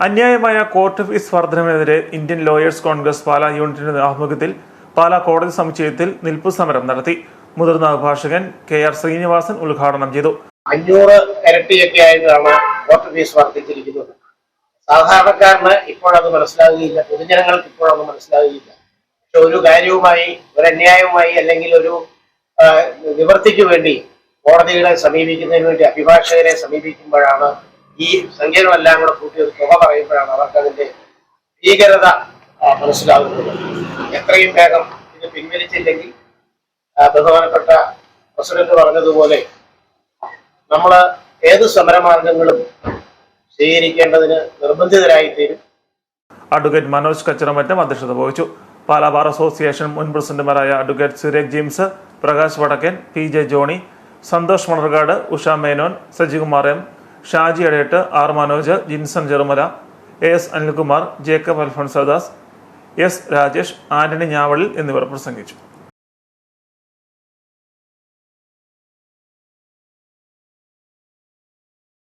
അന്യായമായ court fees വർധനവിനെതിരെ Indian lawyers Congress Pala യൂണിറ്റിന്റെ ആഭിമുഖ്യത്തിൽ പാലാ കോടതി സമുച്ചയത്തിൽ നിൽപ്പ് സമരം നടത്തി. മുതിർന്ന അഭിഭാഷകൻ കെ ആർ ശ്രീനിവാസൻ ഉദ്ഘാടനം ചെയ്തു. അഞ്ഞൂറ് ഇരട്ടിയൊക്കെ ആയതാണ് കോർട്ട് ഫീസ് വർദ്ധിച്ചിരിക്കുന്നത് സാധാരണക്കാരന് ഇപ്പോഴത് മനസ്സിലാകുകയില്ല പൊതുജനങ്ങൾക്ക് ഇപ്പോഴത് മനസ്സിലാകുകയില്ല പക്ഷെ ഒരു കാര്യവുമായി ഒരു അന്യായവുമായി അല്ലെങ്കിൽ ഒരു നിവൃത്തിക്ക് വേണ്ടി കോടതികളെ സമീപിക്കുന്നതിന് വേണ്ടി അഭിഭാഷകരെ സമീപിക്കുമ്പോഴാണ് ഈ സംഖ്യകളെല്ലാം കൂടെ കൂട്ടി ഒരു തുക പറയുമ്പോഴാണ് അവർക്ക് അതിന്റെ ഭീകരത മനസ്സിലാകുന്നത്. എത്രയും വേഗം ഇത് പിൻവലിച്ചില്ലെങ്കിൽ ബഹുമാനപ്പെട്ട പ്രസിഡന്റ് പറഞ്ഞതുപോലെ നമ്മൾ ഏത് സമരമാർഗങ്ങളും സ്വീകരിക്കേണ്ടതിന് നിർബന്ധിതരായിത്തീരും. അഡ്വക്കേറ്റ് മനോജ് കച്ചറമറ്റം അധ്യക്ഷത വഹിച്ചു. പാലാ ബാർ അസോസിയേഷൻ മുൻ പ്രസിഡന്റുമാരായ advocate Surekh James Prakash Vadakkan P J Johnny Santhosh Manarcad Usha Menon Sajikumar M Shaji Adett R Manoj Jinson Jerumala A S Anilkumar Jacob Alphonsadas S Rajesh Antony Njavalil എന്നിവർ പ്രസംഗിച്ചു.